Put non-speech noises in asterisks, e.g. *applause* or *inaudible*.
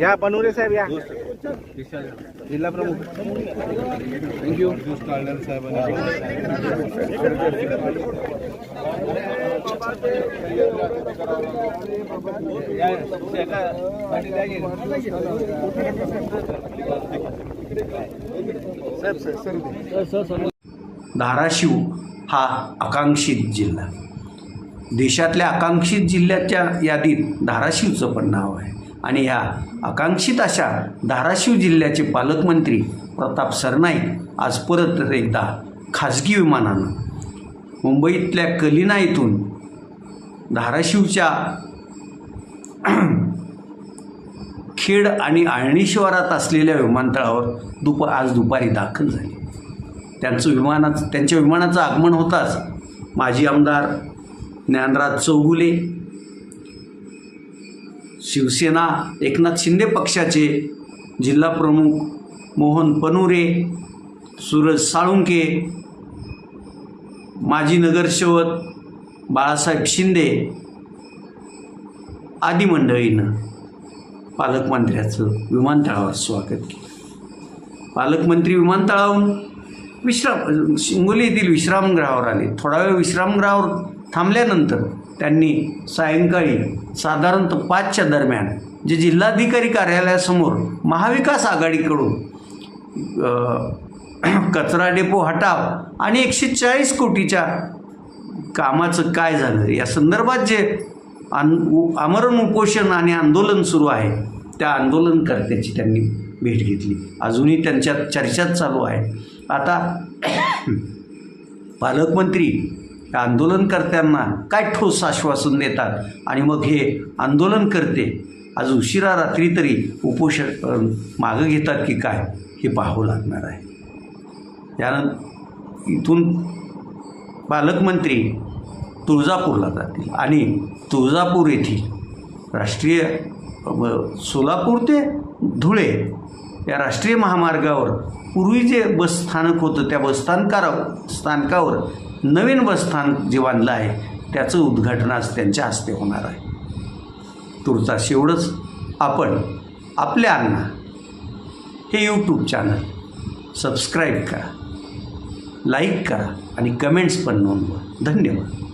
या बनवले साहेब या. जिल्हा प्रमुख. थँक्यू धाराशिव हा आकांक्षित जिल्हा. देशातल्या आकांक्षित जिल्ह्याच्या यादीत धाराशिवचं पण नाव आहे. आणि ह्या आकांक्षित अशा धाराशिव जिल्ह्याचे पालकमंत्री प्रताप सरनाईक आज परत एकदा खाजगी विमानानं मुंबईतल्या कलिना येथून धाराशिवच्या *clears throat* खेड आणि आळणीशिवारात असलेल्या विमानतळावर दुप आज दुपारी दाखल झाले. त्यांचं विमानाचं त्यांच्या विमानाचं आगमन होताच माजी आमदार ज्ञानराज चौगुले शिवसेना एकनाथ शिंदे पक्षाचे जिल्हा प्रमुख मोहन पनुरे सूरज साळुंके माजी नगरसेवक बाळासाहेब शिंदे आदी मंडळीनं पालकमंत्र्याचं विमानतळावर स्वागत केलं. पालकमंत्री विमानतळावरून विश्राम शिंगोली येथील विश्रामगृहावर आले. थोडा वेळ विश्रामगृहावर थांबल्यानंतर त्यांनी सायंकाळी साधारणतः पाचच्या दरम्यान जे जिल्हाधिकारी कार्यालयासमोर महाविकास आघाडीकडून *clears throat* कचरा डेपो हटाव आणि एकशे चाळीस कोटीच्या कामाचं काय झालं? या संदर्भात जे आन उ- आमरण उपोषण आणि आंदोलन सुरू आहे त्या आंदोलनकर्त्याची त्यांनी भेट घेतली. अजूनही त्यांच्यात चर्चाच चालू आहे. आता *clears throat* पालकमंत्री आंदोलनकर्त्यांना काय ठोस आश्वासन देतात? आणि मग हे आंदोलन करते आज उशिरा रात्री तरी उपोषण मागं घेतात की काय? हे पाहावं लागणार आहे. त्यानंतर इथून पालकमंत्री तुळजापूरला जातील आणि तुळजापूर येथील राष्ट्रीय सोलापूर ते धुळे या राष्ट्रीय महामार्गावर पूर्वी जे बसस्थानक होतं त्या बसस्थानकावर स्थानकावर नवीन बसस्थानक जे बांधलं आहे त्याचं उद्घाटन आज त्यांच्या हस्ते होणार आहे. तुर्तास एवढंच आपण आपल्या अण्णा हे यूट्यूब चॅनल सबस्क्राईब करा लाईक करा आणि कमेंट्स पण नोंदवा. धन्यवाद.